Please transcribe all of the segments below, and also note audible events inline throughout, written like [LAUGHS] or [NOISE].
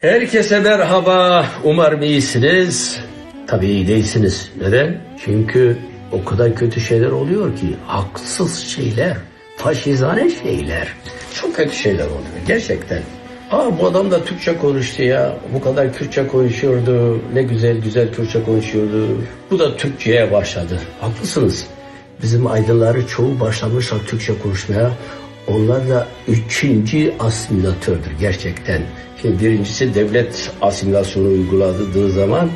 Herkese merhaba. Umarım iyisiniz. Tabii iyi değilsiniz. Neden? Çünkü o kadar kötü şeyler oluyor ki haksız şeyler, faşizane şeyler. Çok kötü şeyler oluyor gerçekten. Aa bu adam da Türkçe konuştu ya. Bu kadar Kürtçe konuşuyordu. Ne güzel güzel Türkçe konuşuyordu. Bu da Türkçe'ye başladı. Haklısınız. Bizim aydınları çoğu başlamışlar Türkçe konuşmaya. Onlar da üçüncü asimilatördür gerçekten. Şimdi birincisi devlet asimilasyonu uyguladığı zaman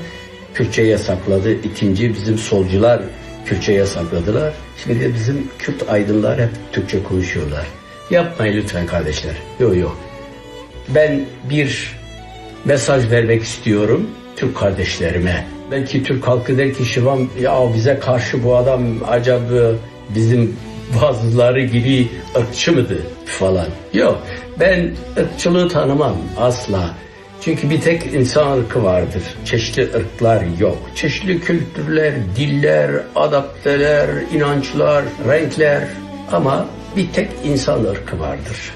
Kürtçe yasakladı. İkinci bizim solcular Kürtçe yasakladılar. Şimdi de bizim Kürt aydınlar hep Türkçe konuşuyorlar. Yapmayın lütfen kardeşler. Yok yok. Ben bir mesaj vermek istiyorum Türk kardeşlerime. Belki Türk halkı der ki Şivan ya bize karşı bu adam acaba bizim bazıları gibi ırkçı mıdır falan. Yok ben ırkçılığı tanımam asla. Çünkü bir tek insan ırkı vardır. Çeşitli ırklar yok. Çeşitli kültürler, diller, adapteler, inançlar, renkler ama bir tek insan ırkı vardır.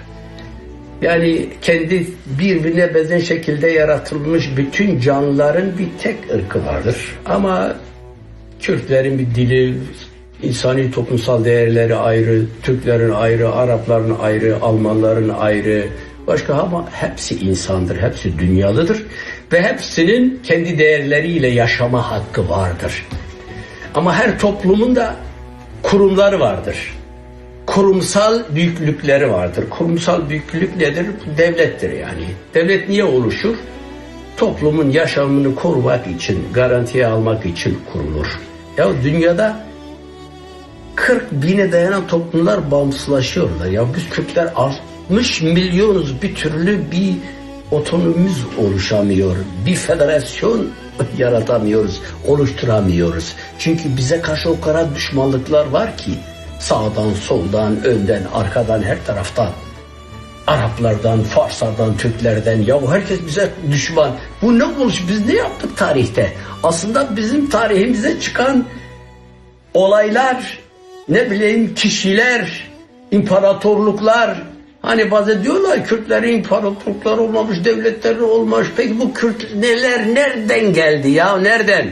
Yani kendi birbirine benzer şekilde yaratılmış bütün canlıların bir tek ırkı vardır. Ama Kürtlerin bir dili, insani toplumsal değerleri ayrı, Türklerin ayrı, Arapların ayrı, Almanların ayrı, başka ama hepsi insandır, hepsi dünyalıdır ve hepsinin kendi değerleriyle yaşama hakkı vardır. Ama her toplumun da kurumları vardır kurumsal büyüklükleri vardır. Kurumsal büyüklük nedir? Devlettir yani. Devlet niye oluşur? Toplumun yaşamını korumak için, garantiye almak için kurulur. Ya dünyada 40 bine dayanan toplumlar bağımsızlaşıyorlar. Ya biz Türkler 60 milyonuz bir türlü bir otonomimiz oluşamıyor. Bir federasyon [LAUGHS] yaratamıyoruz, oluşturamıyoruz. Çünkü bize karşı o kadar düşmanlıklar var ki sağdan, soldan, önden, arkadan, her taraftan. Araplardan, Farslardan, Türklerden ya herkes bize düşman. Bu ne olmuş? Biz ne yaptık tarihte? Aslında bizim tarihimize çıkan olaylar, ne bileyim kişiler, imparatorluklar. Hani bazen diyorlar Kürtlerin imparatorlukları olmamış, devletleri olmamış. Peki bu Kürt neler nereden geldi ya? Nereden?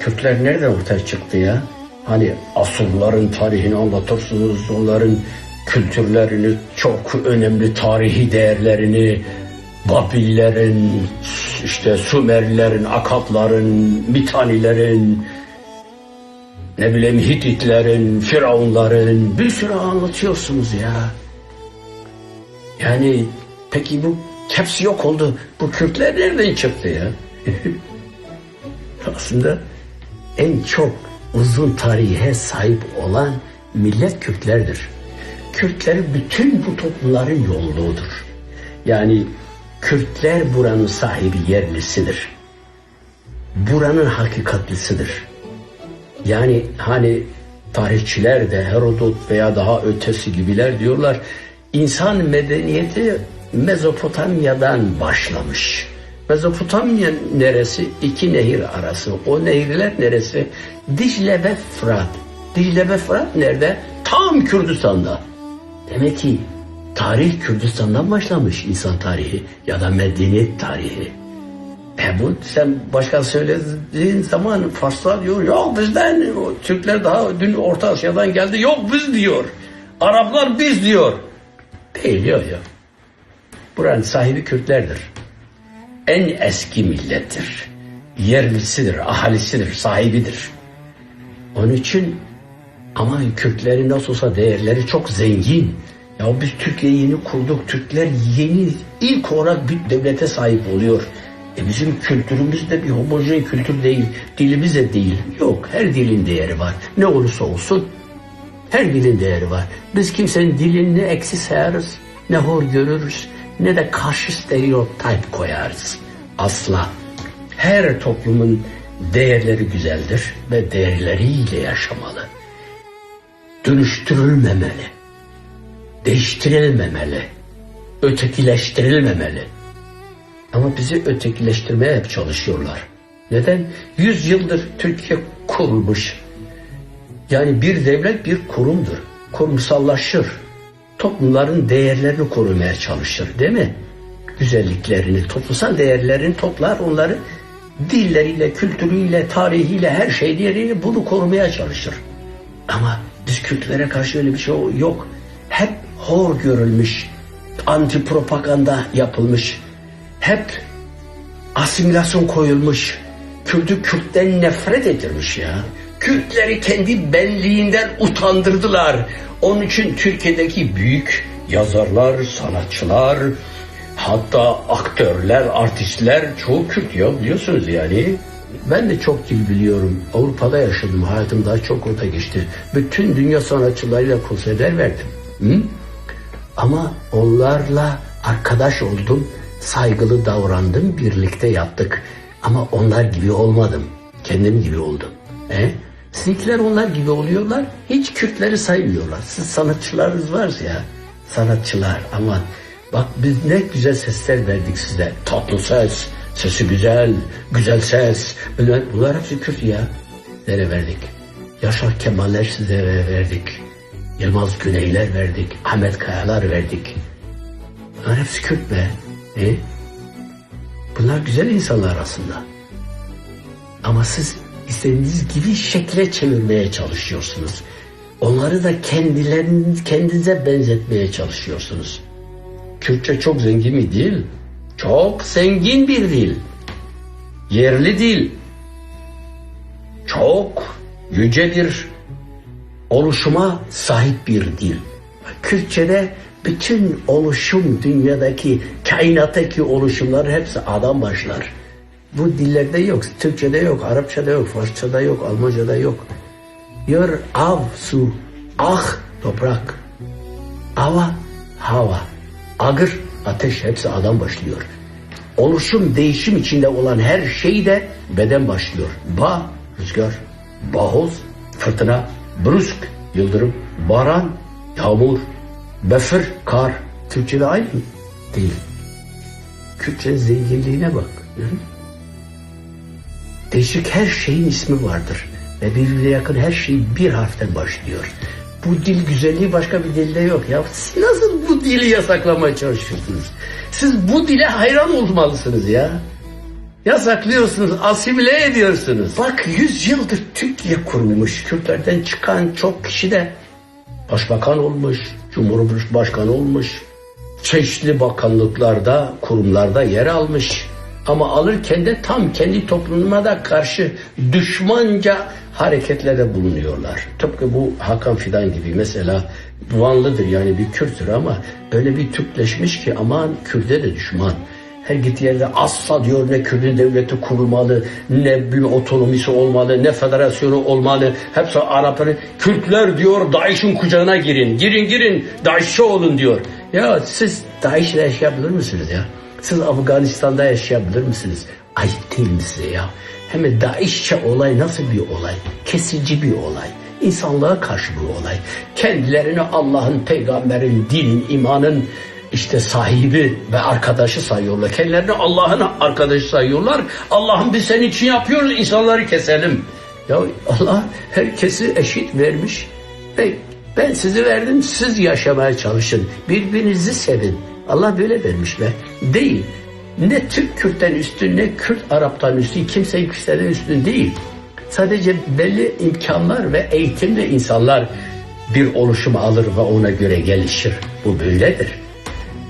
Kürtler nereden ortaya çıktı ya? Hani Asurların tarihini anlatırsınız, onların kültürlerini, çok önemli tarihi değerlerini, Babillerin, işte Sümerlilerin, Akatların, Mitanilerin, ne bileyim Hititlerin, Firavunların bir sürü anlatıyorsunuz ya. Yani peki bu hepsi yok oldu. Bu Kürtler nereden çıktı ya? [LAUGHS] Aslında en çok uzun tarihe sahip olan millet Kürtlerdir. Kürtler bütün bu toplumların yolluğudur. Yani Kürtler buranın sahibi yerlisidir. Buranın hakikatlisidir. Yani hani tarihçiler de Herodot veya daha ötesi gibiler diyorlar insan medeniyeti Mezopotamya'dan başlamış. Mezopotamya neresi? İki nehir arası. O nehirler neresi? Dicle ve Fırat. Dicle ve Fırat nerede? Tam Kürdistan'da. Demek ki tarih Kürdistan'dan başlamış insan tarihi ya da medeniyet tarihi. E bu sen başka söylediğin zaman Farslar diyor yok bizden Türkler daha dün Orta Asya'dan geldi yok biz diyor. Araplar biz diyor. Değil yok yok. Buranın sahibi Kürtlerdir en eski millettir. Yerlisidir, ahalisidir, sahibidir. Onun için ama Kürtlerin nasıl olsa değerleri çok zengin. Ya biz Türkiye'yi yeni kurduk. Türkler yeni ilk olarak bir devlete sahip oluyor. E bizim kültürümüz de bir homojen kültür değil. Dilimiz de değil. Yok her dilin değeri var. Ne olursa olsun her dilin değeri var. Biz kimsenin dilini ne eksi sayarız ne hor görürüz ne de karşı stereotip koyarız. Asla. Her toplumun değerleri güzeldir ve değerleriyle yaşamalı. Dönüştürülmemeli. Değiştirilmemeli. Ötekileştirilmemeli. Ama bizi ötekileştirmeye hep çalışıyorlar. Neden? Yüz yıldır Türkiye kurulmuş. Yani bir devlet bir kurumdur. Kurumsallaşır toplumların değerlerini korumaya çalışır değil mi? güzelliklerini, toplumsal değerlerini toplar, onları dilleriyle, kültürüyle, tarihiyle, her şeyleriyle bunu korumaya çalışır. Ama biz Kürtlere karşı öyle bir şey yok. Hep hor görülmüş, anti propaganda yapılmış, hep asimilasyon koyulmuş, Kürt'ü Kürt'ten nefret ettirmiş ya. Kürtleri kendi benliğinden utandırdılar. Onun için Türkiye'deki büyük yazarlar, sanatçılar, hatta aktörler, artistler çoğu Kürt ya biliyorsunuz yani. Ben de çok dil biliyorum. Avrupa'da yaşadım. Hayatım daha çok orada geçti. Bütün dünya sanatçılarıyla konserler verdim. Hı? Ama onlarla arkadaş oldum. Saygılı davrandım. Birlikte yaptık. Ama onlar gibi olmadım. Kendim gibi oldum. He? Sizinkiler onlar gibi oluyorlar. Hiç Kürtleri saymıyorlar. Siz sanatçılarınız var ya. Sanatçılar aman. Bak biz ne güzel sesler verdik size. Tatlı ses, sesi güzel, güzel ses. Bunlar hepsi Kürt ya. Nereye verdik? Yaşar Kemaller size verdik. Yılmaz Güneyler verdik. Ahmet Kayalar verdik. Bunlar hepsi Kürt be. E? Bunlar güzel insanlar aslında. Ama siz istediğiniz gibi şekle çevirmeye çalışıyorsunuz. Onları da kendileriniz kendinize benzetmeye çalışıyorsunuz. Kürtçe çok zengin mi değil? Çok zengin bir dil. Yerli dil. Çok yüce bir oluşuma sahip bir dil. Kürtçe'de bütün oluşum dünyadaki kainattaki oluşumlar hepsi adam başlar. Bu dillerde yok. Türkçe'de yok, Arapça'da yok, Farsça'da yok, Almanca'da yok. Yer, av, su, ah, toprak, ava, hava, agır, ateş hepsi adam başlıyor. Oluşum, değişim içinde olan her şey de beden başlıyor. Ba, rüzgar, bahoz, fırtına, brüsk, yıldırım, baran, yağmur, befir, kar. Türkçe'de aynı mı? Değil. Kürtçenin zenginliğine bak. Değişik her şeyin ismi vardır. Ve birbirine yakın her şey bir harften başlıyor. Bu dil güzelliği başka bir dilde yok ya. Siz nasıl bu dili yasaklamaya çalışıyorsunuz? Siz bu dile hayran olmalısınız ya. Yasaklıyorsunuz, asimile ediyorsunuz. Bak yüz yıldır Türkiye kurulmuş. Kürtlerden çıkan çok kişi de başbakan olmuş, cumhurbaşkanı olmuş. Çeşitli bakanlıklarda, kurumlarda yer almış. Ama alırken de tam kendi toplumuna da karşı düşmanca hareketlerde bulunuyorlar. Tıpkı bu Hakan Fidan gibi mesela Vanlıdır yani bir Kürttür ama öyle bir Türkleşmiş ki aman Kürt'e de düşman. Her gittiği yerde asla diyor ne Kürt'ün devleti kurulmalı, ne bir otonomisi olmalı, ne federasyonu olmalı. Hepsi Arapları. Kürtler diyor DAEŞ'in kucağına girin. Girin girin DAEŞ'e olun diyor. Ya siz DAEŞ'le yaşayabilir misiniz ya? Siz Afganistan'da yaşayabilir misiniz? Ayıp değil mi size ya? Hem DAEŞ'çe olay nasıl bir olay? Kesici bir olay. İnsanlığa karşı bir olay. Kendilerini Allah'ın, peygamberin, dinin, imanın işte sahibi ve arkadaşı sayıyorlar. Kendilerini Allah'ın arkadaşı sayıyorlar. Allah'ım biz senin için yapıyoruz insanları keselim. Ya Allah herkesi eşit vermiş. Ve ben sizi verdim siz yaşamaya çalışın. Birbirinizi sevin. Allah böyle vermiş be. Değil. Ne Türk Kürt'ten üstün ne Kürt Arap'tan üstün. Kimse kimseden üstün değil. Sadece belli imkanlar ve eğitimle insanlar bir oluşum alır ve ona göre gelişir. Bu böyledir.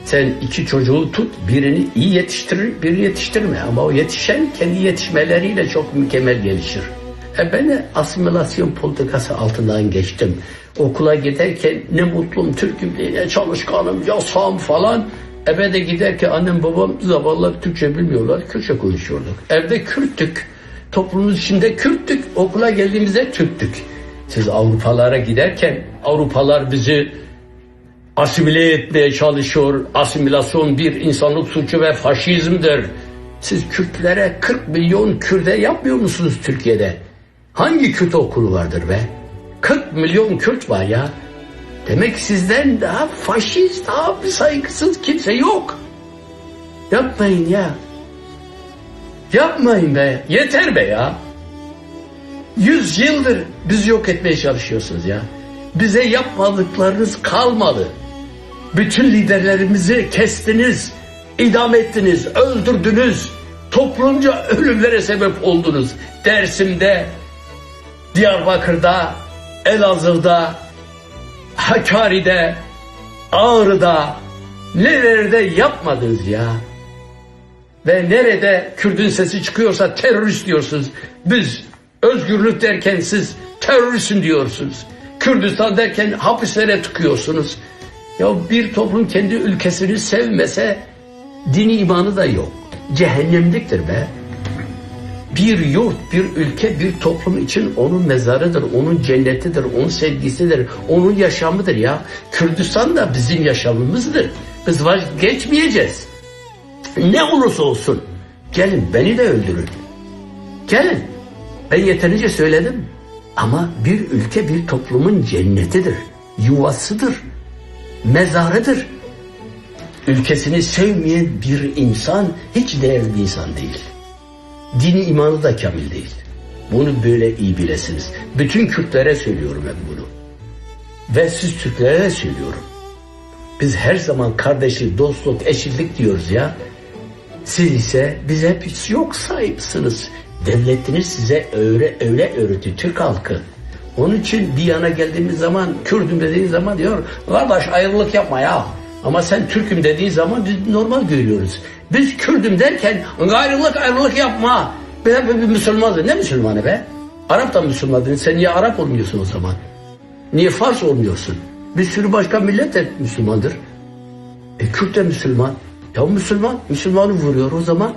Sen iki çocuğu tut, birini iyi yetiştirir, biri yetiştirme. Ama o yetişen kendi yetişmeleriyle çok mükemmel gelişir. E ben de asimilasyon politikası altından geçtim. Okula giderken ne mutlum Türk'üm diye, ne çalışkanım, yasam falan. Eve de giderken annem babam zavallı Türkçe bilmiyorlar, Kürtçe konuşuyorduk. Evde Kürttük, toplumun içinde Kürttük, okula geldiğimizde Türktük. Siz Avrupalara giderken Avrupalar bizi asimile etmeye çalışıyor. Asimilasyon bir insanlık suçu ve faşizmdir. Siz Kürtlere 40 milyon Kürde yapmıyor musunuz Türkiye'de? Hangi Kürt okulu vardır be? 40 milyon Kürt var ya. Demek sizden daha faşist, daha saygısız kimse yok. Yapmayın ya. Yapmayın be. Yeter be ya. Yüz yıldır bizi yok etmeye çalışıyorsunuz ya. Bize yapmadıklarınız kalmadı. Bütün liderlerimizi kestiniz. idam ettiniz, öldürdünüz, toplumca ölümlere sebep oldunuz. Dersim'de, Diyarbakır'da, Elazığ'da, Hakkari'de, Ağrı'da, nerelerde yapmadınız ya. Ve nerede Kürdün sesi çıkıyorsa terörist diyorsunuz. Biz özgürlük derken siz teröristsin diyorsunuz. Kürdistan derken hapislere tıkıyorsunuz. Ya bir toplum kendi ülkesini sevmese dini imanı da yok. Cehennemliktir be. Bir yurt, bir ülke, bir toplum için onun mezarıdır, onun cennetidir, onun sevgisidir, onun yaşamıdır ya. Kürdistan da bizim yaşamımızdır. Biz vazgeçmeyeceğiz. Ne olursa olsun. Gelin beni de öldürün. Gelin. Ben yeterince söyledim. Ama bir ülke bir toplumun cennetidir. Yuvasıdır. Mezarıdır. Ülkesini sevmeyen bir insan hiç değerli bir insan değil. Dini imanı da kamil değil. Bunu böyle iyi bilesiniz. Bütün Kürtlere söylüyorum ben bunu. Ve siz Türklere söylüyorum. Biz her zaman kardeşlik, dostluk, eşitlik diyoruz ya. Siz ise bize hep yok sahipsiniz. Devletiniz size öyle öyle öğretti Türk halkı. Onun için bir yana geldiğimiz zaman Kürdüm dediğin zaman diyor kardeş ayrılık yapma ya. Ama sen Türk'üm dediğin zaman biz normal görüyoruz. Biz Kürdüm derken ayrılık ayrılık yapma. Hep bir Müslümanız. Ne Müslümanı be? Arap da Müslümandır. Sen niye Arap olmuyorsun o zaman? Niye Fars olmuyorsun? Bir sürü başka millet de Müslümandır. E Kürt de Müslüman. Ya Müslüman, Müslümanı vuruyor o zaman.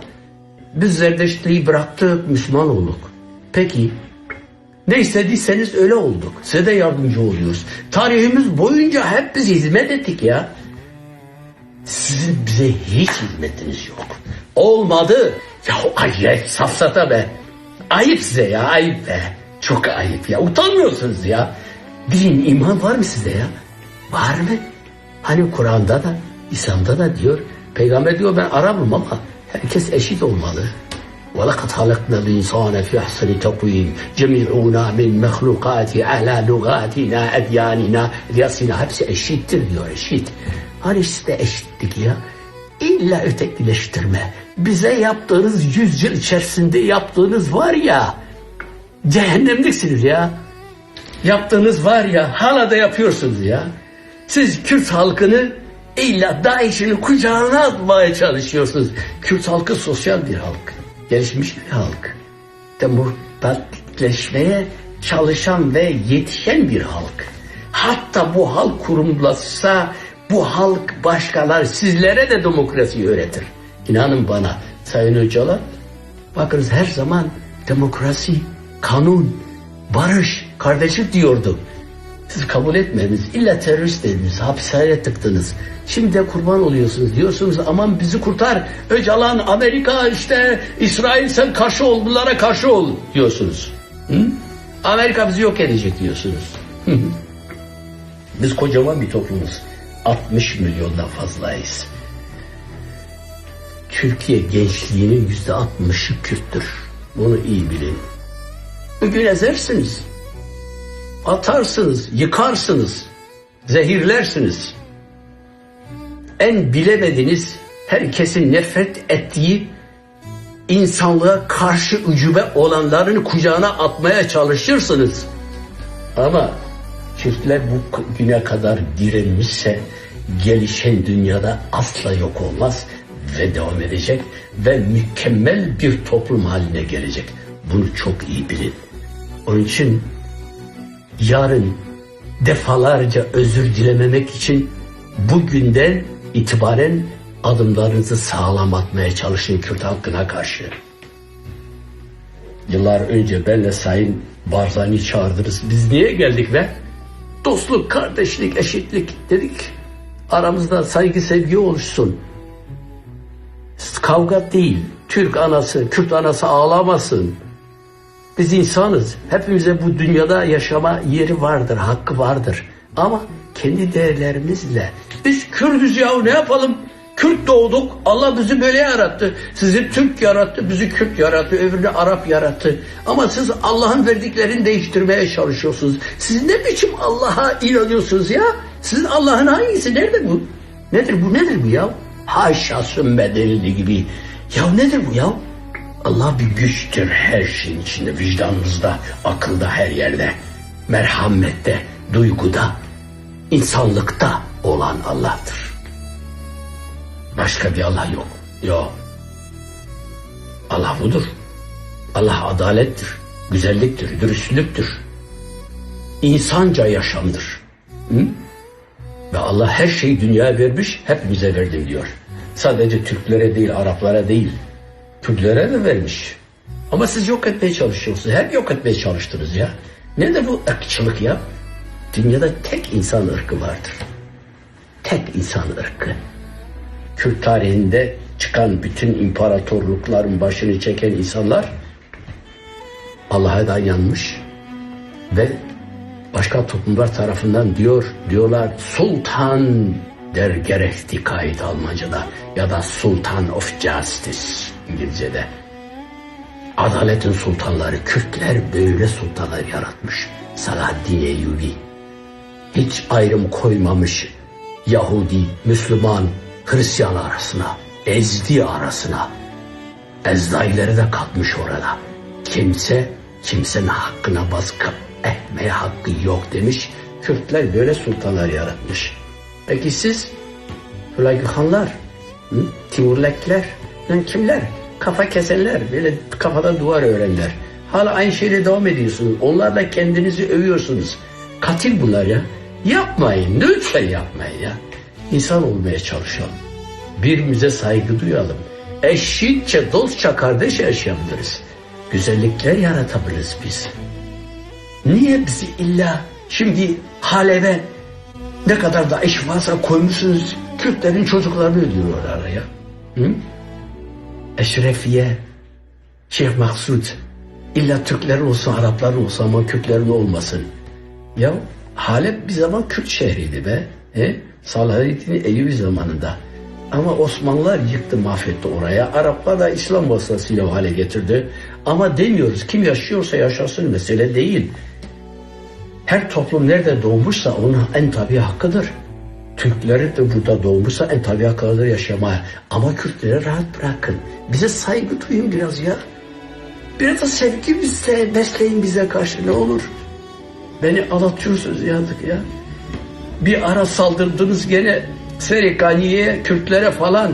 Biz zerdeştliği bıraktık, Müslüman olduk. Peki, ne istediyseniz öyle olduk. Size de yardımcı oluyoruz. Tarihimiz boyunca hep biz hizmet ettik ya. Sizin bize hiç hizmetiniz yok. Olmadı. Ya ayıp safsata be. Ayıp size ya ayıp be. Çok ayıp ya. Utanmıyorsunuz ya. Din, iman var mı sizde ya? Var mı? Hani Kur'an'da da, İslam'da da diyor. Peygamber diyor ben Arap'ım ama herkes eşit olmalı. وَلَقَدْ خَلَقْنَا الْاِنْسَانَ فِي اَحْسَنِ تَقْوِيمٍ جَمِعُونَا مِنْ مَخْلُقَاتِ عَلَى لُغَاتِنَا اَدْيَانِنَا Riyasina hepsi eşittir diyor eşit. Hani sizde eşitlik ya? İlla ötekileştirme. Bize yaptığınız yüz yıl içerisinde yaptığınız var ya cehennemliksiniz ya. Yaptığınız var ya hala da yapıyorsunuz ya. Siz Kürt halkını illa DAEŞ'in kucağına atmaya çalışıyorsunuz. Kürt halkı sosyal bir halk. Gelişmiş bir halk. Demokratikleşmeye çalışan ve yetişen bir halk. Hatta bu halk kurumlaşsa bu halk başkalar sizlere de demokrasi öğretir. İnanın bana Sayın Öcalan bakınız her zaman demokrasi, kanun, barış, kardeşlik diyordu. Siz kabul etmediniz. İlla terörist dediniz. Hapishaneye tıktınız. Şimdi de kurban oluyorsunuz. Diyorsunuz aman bizi kurtar. Öcalan, Amerika işte İsrail sen karşı ol. Bunlara karşı ol diyorsunuz. Hı? Amerika bizi yok edecek diyorsunuz. Hı hı. Biz kocaman bir toplumuz. 60 milyondan fazlayız. Türkiye gençliğinin yüzde 60'ı Kürttür. Bunu iyi bilin. Bugün ezersiniz. Atarsınız, yıkarsınız, zehirlersiniz. En bilemediğiniz, herkesin nefret ettiği insanlığa karşı ucube olanların kucağına atmaya çalışırsınız. Ama Kürtler bu güne kadar direnmişse gelişen dünyada asla yok olmaz ve devam edecek ve mükemmel bir toplum haline gelecek. Bunu çok iyi bilin. Onun için yarın defalarca özür dilememek için bugünden itibaren adımlarınızı sağlam atmaya çalışın Kürt halkına karşı. Yıllar önce benle Sayın Barzani çağırdınız. Biz niye geldik be? Dostluk, kardeşlik, eşitlik dedik. Aramızda saygı, sevgi oluşsun. Kavga değil. Türk anası, Kürt anası ağlamasın. Biz insanız. Hepimize bu dünyada yaşama yeri vardır, hakkı vardır. Ama kendi değerlerimizle. Biz Kürdüz ya ne yapalım? Kürt doğduk. Allah bizi böyle yarattı. Sizi Türk yarattı, bizi Kürt yarattı, öbürünü Arap yarattı. Ama siz Allah'ın verdiklerini değiştirmeye çalışıyorsunuz. Siz ne biçim Allah'a inanıyorsunuz ya? Sizin Allah'ın hangisi? Nerede bu? Nedir bu? Nedir bu ya? Haşa sümbedelli gibi. Ya nedir bu ya? Allah bir güçtür her şeyin içinde, vicdanımızda, akılda, her yerde. Merhamette, duyguda, insanlıkta olan Allah'tır. Başka bir Allah yok. Yok. Allah budur. Allah adalettir, güzelliktir, dürüstlüktür. İnsanca yaşamdır. Hı? Ve Allah her şeyi dünyaya vermiş, hepimize verdim diyor. Sadece Türklere değil, Araplara değil, Kürtlere de vermiş. Ama siz yok etmeye çalışıyorsunuz. Hep yok etmeye çalıştınız ya. Nerede bu ırkçılık ya? Dünyada tek insan ırkı vardır. Tek insan ırkı. Kürt tarihinde çıkan bütün imparatorlukların başını çeken insanlar Allah'a da yanmış ve başka toplumlar tarafından diyor diyorlar sultan der gerekti kayıt Almanca'da ya da sultan of justice İngilizce'de. Adaletin sultanları Kürtler böyle sultanlar yaratmış. Salahaddin Eyyubi. Hiç ayrım koymamış Yahudi, Müslüman, Hristiyan arasına, Ezdi arasına. Ezdaileri de katmış orada. Kimse kimsenin hakkına baskı etmeye hakkı yok demiş. Kürtler böyle sultanlar yaratmış. Peki siz Hülaykıhanlar, hı? Timurlekler, kimler? Kafa kesenler, böyle kafadan duvar öğrenler. Hala aynı şeyle devam ediyorsunuz. Onlarla kendinizi övüyorsunuz. Katil bunlar ya. Yapmayın, lütfen yapmayın ya. İnsan olmaya çalışalım. Birbirimize saygı duyalım. Eşitçe, dostça, kardeş yaşayabiliriz. Güzellikler yaratabiliriz biz. Niye bizi illa şimdi haleve ne kadar da eş varsa koymuşsunuz Kürtlerin çocuklarını öldürüyorlar ya. Hı? Eşrefiye, Şeyh Maksud, illa Türklerin olsun, Arapların olsun ama Kürtlerin olmasın. Ya Halep bir zaman Kürt şehriydi be. He? Salahaddin Eyyubi zamanında. Ama Osmanlılar yıktı mahvetti oraya. Araplar da İslam vasıtasıyla hale getirdi. Ama demiyoruz kim yaşıyorsa yaşasın mesele değil. Her toplum nerede doğmuşsa onun en tabi hakkıdır. Türkleri de burada doğmuşsa en tabi hakkıdır yaşamaya. Ama Kürtleri rahat bırakın. Bize saygı duyun biraz ya. Biraz da sevgi bize, besleyin bize karşı ne olur. Beni ağlatıyorsunuz yazık ya. Bir ara saldırdınız gene Serikaniye, Kürtlere falan.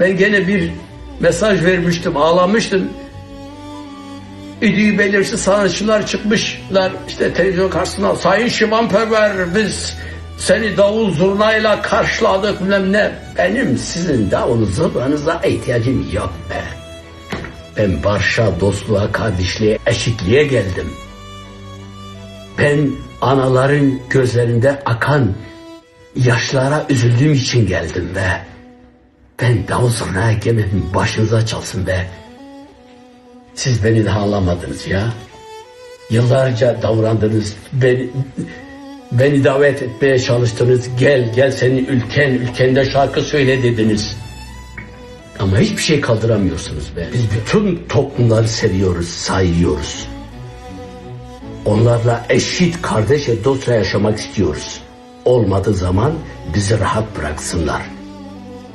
Ben gene bir mesaj vermiştim, ağlamıştım. İdil belirsiz sanatçılar çıkmışlar işte televizyon karşısına Sayın Şivanperver biz seni davul zurnayla karşıladık bilmem ne. Benim sizin davul zurnanıza ihtiyacım yok be. Ben barışa, dostluğa, kardeşliğe, eşitliğe geldim. Ben anaların gözlerinde akan yaşlara üzüldüğüm için geldim be. Ben davul zurnaya gelmedim başınıza çalsın be. Siz beni daha anlamadınız ya. Yıllarca davrandınız. Beni, beni davet etmeye çalıştınız. Gel gel senin ülken, ülkende şarkı söyle dediniz. Ama hiçbir şey kaldıramıyorsunuz be. Biz bütün toplumları seviyoruz, sayıyoruz. Onlarla eşit, kardeş ve dostça yaşamak istiyoruz. Olmadığı zaman bizi rahat bıraksınlar.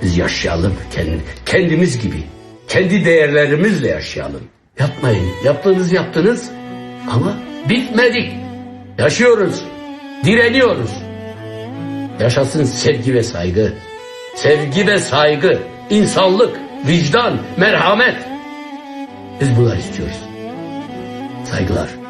Biz yaşayalım kendi, kendimiz gibi. Kendi değerlerimizle yaşayalım. Yapmayın. Yaptığınız yaptınız ama bitmedik. Yaşıyoruz. Direniyoruz. Yaşasın sevgi ve saygı. Sevgi ve saygı, insanlık, vicdan, merhamet. Biz bunlar istiyoruz. Saygılar.